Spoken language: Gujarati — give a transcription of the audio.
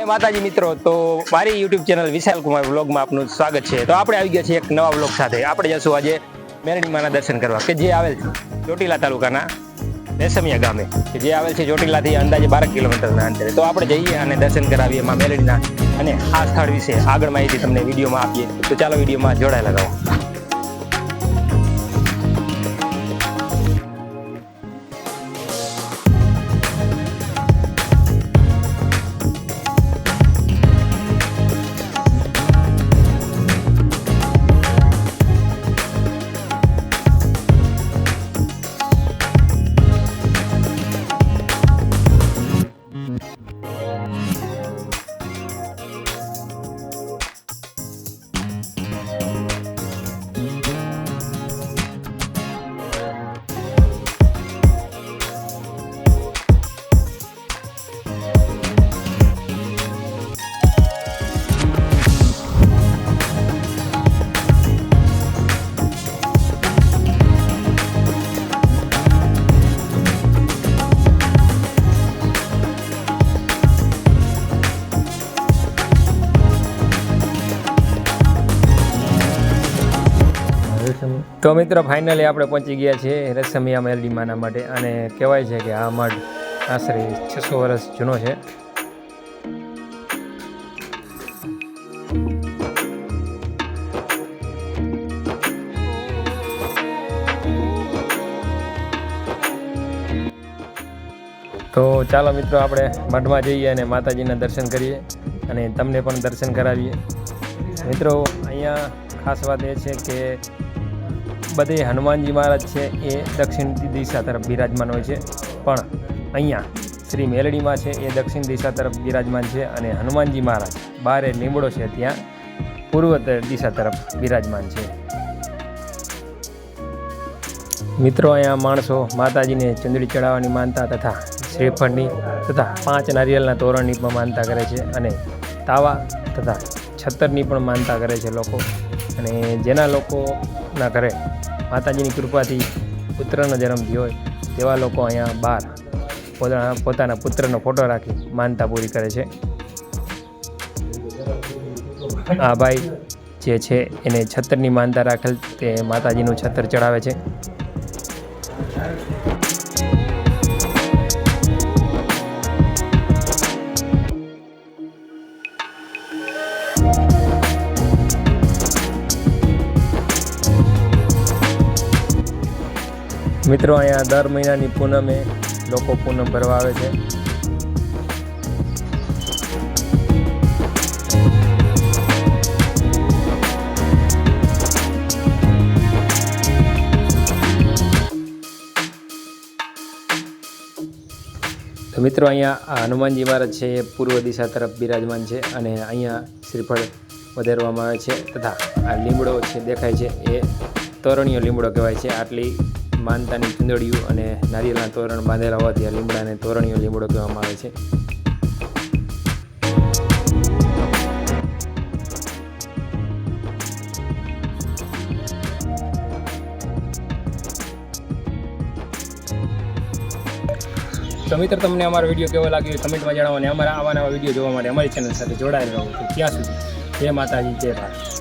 જય માતાજી મિત્રો, તો મારી યુટ્યુબ ચેનલ વિશાલ કુમાર વ્લોગમાં આપનું સ્વાગત છે. તો આપણે આવી ગયા છીએ એક નવા વ્લોગ સાથે. આપણે જશું આજે માના દર્શન કરવા, કે જે આવેલ છે, ચોટીલા તાલુકાના રેશમિયા ગામે, કે જે આવેલ છે ચોટીલાથી અંદાજે બાર કિલોમીટરના અંતરે. તો આપણે જઈએ અને દર્શન કરાવીએ માં મેરડીના, અને આ સ્થળ વિશે આગળ માહિતી તમને વિડીયોમાં આપીએ. તો ચાલો વિડીયોમાં જોડાયેલા રહો. તો મિત્રો ફાઇનલી આપણે પહોંચી ગયા છીએ રસમિયા મેલડી માના માટે અને કહેવાય છે કે આ મઠ આશરે છસો વર્ષ જૂનો છે. તો ચાલો મિત્રો, આપણે મઠમાં જઈએ અને માતાજીના દર્શન કરીએ અને તમને પણ દર્શન કરાવીએ. મિત્રો, અહીંયા ખાસ વાત એ છે કે બધે હનુમાનજી મહારાજ છે એ દક્ષિણ દિશા તરફ બિરાજમાન હોય છે. પણ અહીંયા શ્રી મેલડીમાં છે એ દક્ષિણ દિશા તરફ બિરાજમાન છે અને હનુમાનજી મહારાજ બારે લીમડો છે ત્યાં પૂર્વ દિશા તરફ બિરાજમાન છે. મિત્રો, અહીંયા માણસો માતાજીને ચંદડી ચડાવવાની માનતા તથા શ્રીફળની તથા પાંચ નારિયેળના તોરણની પણ માનતા કરે છે અને તાવા તથા છત્તરની પણ માનતા કરે છે લોકો. અને જેના લોકોના ઘરે માતાજીની કૃપાથી પુત્રનો જન્મ થયો હોય, તેવા લોકો અહીંયા બહાર પોતાના પોતાના પુત્રનો ફોટો રાખી માનતા પૂરી કરે છે. આ ભાઈ જે છે, એને છત્રની માનતા રાખેલ, તે માતાજીનું છત્ર ચડાવે છે. મિત્રો, અહીંયા દર મહિનાની પૂનમે લોકો પૂનમ ભરવા આવે છે. મિત્રો, અહીંયા હનુમાનજી મહારાજ છે, એ પૂર્વ દિશા તરફ બિરાજમાન છે અને અહીંયા શ્રીફળ વધારવામાં આવે છે તથા આ લીમડો છે, દેખાય છે, એ તોરણીયો લીમડો કહેવાય છે. આટલી માનતાની ચુંદડીયું અને નારિયેળના તોરણ બાંધેલા હોવાથી આ લીમડાને તોરણીયો લીમડો કહેવામાં આવે છે. તો મિત્ર, તમને અમારો વીડિયો કેવો લાગ્યો કમેન્ટમાં જણાવો અને અમારા આવા નવા વીડિયો જોવા માટે અમારી ચેનલ સાથે જોડાયેલા રહો. તો ત્યાં સુધી, જય માતાજી, જય ભારત.